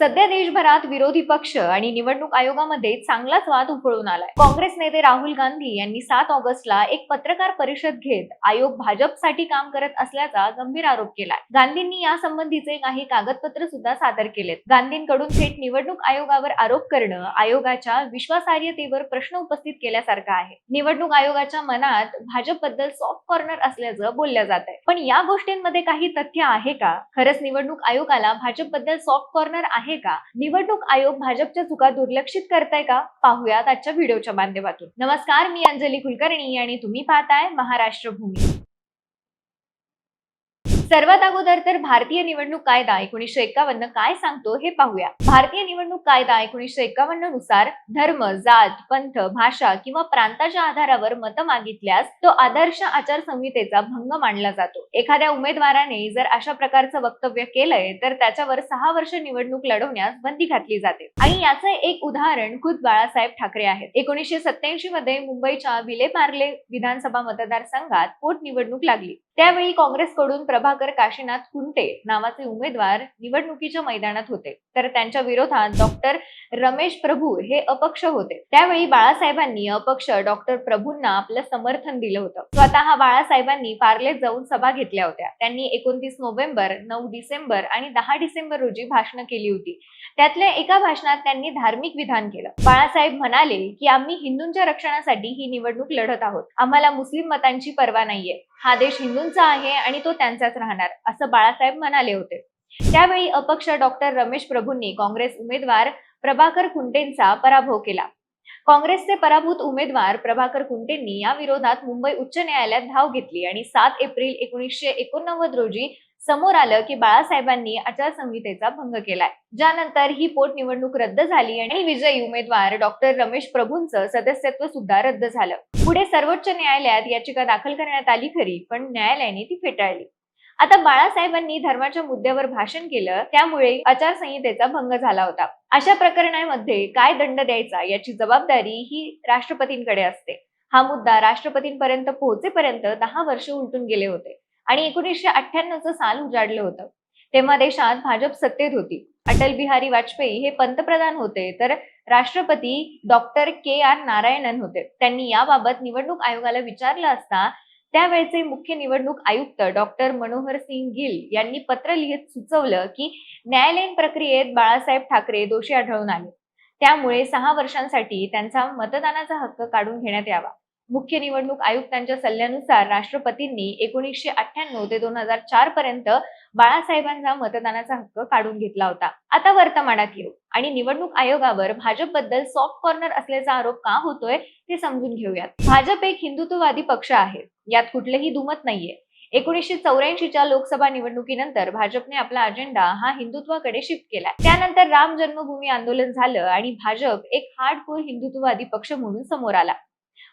सध्या देशभरात विरोधी पक्ष आणि निवडणूक आयोगामध्ये चांगलाच वाद उफळून आलाय. काँग्रेस नेते राहुल गांधी यांनी सात ऑगस्टला एक पत्रकार परिषद घेत आयोग भाजपसाठी काम करत असल्याचा गंभीर आरोप केलाय. गांधींनी या संबंधीचे काही कागदपत्र सुद्धा सादर केलेत. गांधींकडून थेट निवडणूक आयोगावर आरोप करणं आयोगाच्या विश्वासार्हतेवर प्रश्न उपस्थित केल्यासारखं आहे. निवडणूक आयोगाच्या मनात भाजपबद्दल सॉफ्ट कॉर्नर असल्याचं बोललं जात आहे पण या गोष्टींमध्ये काही तथ्य आहे का? खरंच निवडणूक आयोगाला भाजपबद्दल सॉफ्ट कॉर्नर आहे का? निवडणूक आयोग भाजपच्या चुका दुर्लक्षित करताय का? पाहूयात आजच्या व्हिडिओच्या माध्यमातून. नमस्कार मी अंजली कुलकर्णी आणि तुम्ही पाहताय महाराष्ट्र भूमी. सर्वात अगोदर तर भारतीय निवडणूक कायदा एकोणीसशे एकावन्न काय सांगतो हे पाहूया. भारतीय निवडणूक कायदा एकोणीसशे एकावन्ननुसार धर्म जात पंथ भाषा किंवा प्रांताच्या आधारावर मत मागितल्यास तो आदर्श आचारसंहितेचा भंग मानला जातो. एखाद्या उमेदवाराने जर अशा प्रकारचं वक्तव्य केलंय तर त्याच्यावर सहा वर्ष निवडणूक लढवण्यास बंदी घातली जाते. आणि याचं एक उदाहरण खुद बाळासाहेब ठाकरे आहेत. एकोणीसशे सत्याऐंशी मध्ये मुंबईच्या विलेपार्ले विधानसभा मतदारसंघात पोटनिवडणूक लागली. त्यावेळी काँग्रेसकडून प्रभाकर काशीनाथ कुंटे नावाचे उमेदवार निवडणुकीच्या मैदानात होते. तर त्यांच्या विरोधात डॉक्टर रमेश प्रभू हे अपक्ष होते. त्यावेळी बाळासाहेबांनी अपक्ष डॉक्टर प्रभूंना आपलं समर्थन दिलं होतं. स्वतः बाळासाहेबांनी पार्लेत जाऊन सभा घेतल्या होत्या. त्यांनी एकोणतीस नोव्हेंबर नऊ डिसेंबर आणि दहा डिसेंबर रोजी भाषणं केली होती. त्यातल्या एका भाषणात त्यांनी धार्मिक विधान केलं. बाळासाहेब म्हणाले की आम्ही हिंदूंच्या रक्षणासाठी ही निवडणूक लढत आहोत. आम्हाला मुस्लिम मतांची पर्वा नाहीये. हा देश हिंदू हिंदूंचा आहे आणि तो त्यांचाच राहणार असं बाळासाहेब म्हणाले होते. त्यावेळी अपक्ष डॉक्टर रमेश प्रभूंनी काँग्रेस उमेदवार प्रभाकर कुंटेंचा पराभव केला. काँग्रेसचे पराभूत उमेदवार प्रभाकर कुंटेंनी या विरोधात मुंबई उच्च न्यायालयात धाव घेतली आणि सात एप्रिल एकोणीसशे एकोणनव्वद रोजी समोर आलं की बाळासाहेबांनी आचारसंहितेचा भंग केलाय. ज्यानंतर ही पोटनिवडणूक रद्द झाली आणि विजयी उमेदवार डॉक्टर रमेश प्रभूंचं सदस्यत्व सुद्धा रद्द झालं. पुढे सर्वोच्च न्यायालयात याचिका दाखल करण्यात आली खरी पण न्यायालयाने ती फेटाळली. आता बाळासाहेबांनी धर्माच्या मुद्द्यावर भाषण केलं त्यामुळे आचारसंहितेचा भंग झाला होता. अशा प्रकरणामध्ये काय दंड द्यायचा याची जबाबदारी ही राष्ट्रपतींकडे असते. हा मुद्दा राष्ट्रपतींपर्यंत पोहोचेपर्यंत दहा वर्ष उलटून गेले होते. आणि एकोणीसशे अठ्ठ्याण्णवचं साल उजाडलं होतं. तेव्हा देशात भाजप सत्तेत होती. अटल बिहारी वाजपेयी हे पंतप्रधान होते. तर राष्ट्रपती डॉक्टर के आर नारायणन होते. त्यांनी याबाबत निवडणूक आयोगाला विचारलं असता त्यावेळचे मुख्य निवडणूक आयुक्त डॉक्टर मनोहर सिंग गिल यांनी पत्र लिहित सुचवलं की न्यायालयीन प्रक्रियेत बाळासाहेब ठाकरे दोषी आढळून आले. त्यामुळे सहा वर्षांसाठी त्यांचा मतदानाचा हक्क काढून घेण्यात यावा. मुख्य निवडणूक आयुक्तांच्या सल्ल्यानुसार राष्ट्रपतींनी एकोणीसशे अठ्ठ्याण्णव ते दोन हजार चार पर्यंत बाळासाहेबांचा मतदानाचा हक्क काढून घेतला होता. आता वर्तमानात येऊ. आणि निवडणूक आयोगावर भाजपबद्दल सॉफ्ट कॉर्नर असल्याचा आरोप का होतोय ते समजून घेऊयात. भाजप एक हिंदुत्ववादी पक्ष आहे. यात कुठलेही दुमत नाहीये. एकोणीसशे चौऱ्याऐंशीच्या लोकसभा निवडणुकीनंतर भाजपने आपला अजेंडा हा हिंदुत्वाकडे शिफ्ट केला त्यानंतर राम जन्मभूमी आंदोलन झालं आणि भाजप एक हार्डकोर हिंदुत्ववादी पक्ष म्हणून समोर आला.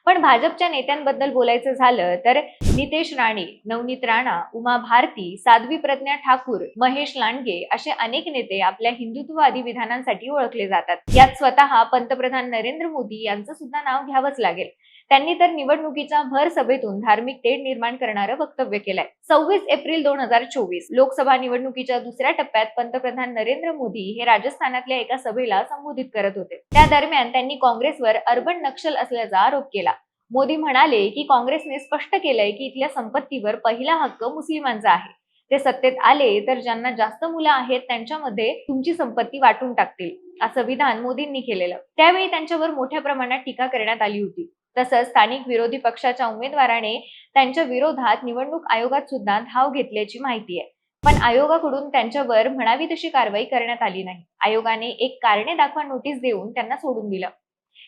पण भाजपच्या नेत्यांबद्दल बोलायचं झालं तर नितेश राणे नवनीत राणा उमा भारती साध्वी प्रज्ञा ठाकूर महेश लांडगे असे अनेक नेते आपल्या हिंदुत्ववादी विधानांसाठी ओळखले जातात. यात स्वतः पंतप्रधान नरेंद्र मोदी यांचं सुद्धा नाव घ्यावंच लागेल. त्यांनी तर निवडणुकीच्या भर सभेतून धार्मिक तेढ निर्माण करणारं वक्तव्य केलंय. सव्वीस एप्रिल दोन हजार चोवीस लोकसभा निवडणुकीच्या दुसऱ्या टप्प्यात पंतप्रधान नरेंद्र मोदी हे राजस्थानातल्या एका सभेला संबोधित करत होते. त्या दरम्यान त्यांनी काँग्रेसवर अर्बन नक्षल असल्याचा आरोप केला. मोदी म्हणाले की काँग्रेसने स्पष्ट केलंय की इथल्या संपत्तीवर पहिला हक्क मुस्लिमांचा आहे. ते सत्तेत आले तर ज्यांना जास्त मुलं आहेत त्यांच्यामध्ये तुमची संपत्ती वाटून टाकतील असं विधान मोदींनी केलेलं. त्यावेळी त्यांच्यावर मोठ्या प्रमाणात टीका करण्यात आली होती. तसंच स्थानिक विरोधी पक्षाच्या उमेदवाराने त्यांच्या विरोधात निवडणूक आयोगात सुद्धा धाव घेतल्याची माहिती आहे. पण आयोगाकडून त्यांच्यावर म्हणावी तशी कारवाई करण्यात आली नाही. आयोगाने एक कारणे दाखवा नोटीस देऊन त्यांना सोडून दिलं.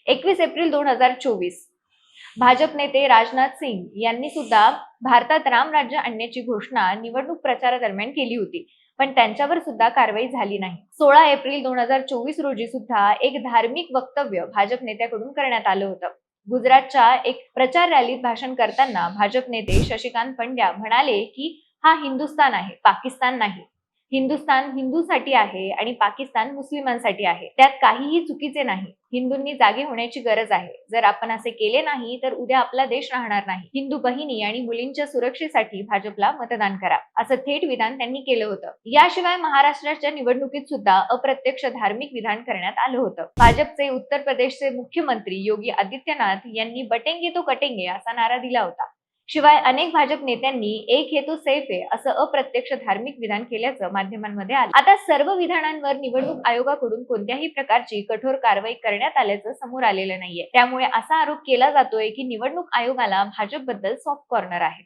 एकवीस एप्रिल दोन हजार चोवीस. भाजप नेते राजनाथ सिंग यांनी सुद्धा भारतात राम राज्य आणण्याची घोषणा निवडणूक प्रचारादरम्यान केली होती. पण त्यांच्यावर सुद्धा कारवाई झाली नाही. सोळा एप्रिल दोन हजार चोवीस रोजी सुद्धा एक धार्मिक वक्तव्य भाजप नेत्याकडून करण्यात आलं होतं. गुजरातच्या एक प्रचार रॅलीत भाषण करताना भाजप नेते शशिकांत पंड्या म्हणाले की हा हिंदुस्थान आहे पाकिस्तान नाही. हिंदुस्थान हिंदूसाठी आहे आणि पाकिस्तान मुस्लिमांसाठी आहे. त्यात काहीही चुकीचे नाही. हिंदूंनी जागे होण्याची गरज आहे. जर आपण असे केले नाही तर उद्या आपला देश राहणार नाही. हिंदू बहिणी आणि मुलींच्या सुरक्षेसाठी भाजपला मतदान करा असं थेट विधान त्यांनी केलं होतं. याशिवाय महाराष्ट्राच्या निवडणुकीत सुद्धा अप्रत्यक्ष धार्मिक विधान करण्यात आलं होतं. भाजपचे उत्तर प्रदेशचे मुख्यमंत्री योगी आदित्यनाथ यांनी बटेंगे तो कटेंगे असा नारा दिला होता. शिवाय अनेक भाजप नेत्यांनी एक हेतू सैफ आहे असं अप्रत्यक्ष धार्मिक विधान केल्याचं माध्यमांमध्ये आलं. आता सर्व विधानांवर निवडणूक आयोगाकडून कोणत्याही प्रकारची कठोर कारवाई करण्यात आल्याचं समोर आलेलं नाहीये. त्यामुळे असा आरोप केला जातोय की निवडणूक आयोगाला भाजपबद्दल सॉफ्ट कॉर्नर आहे.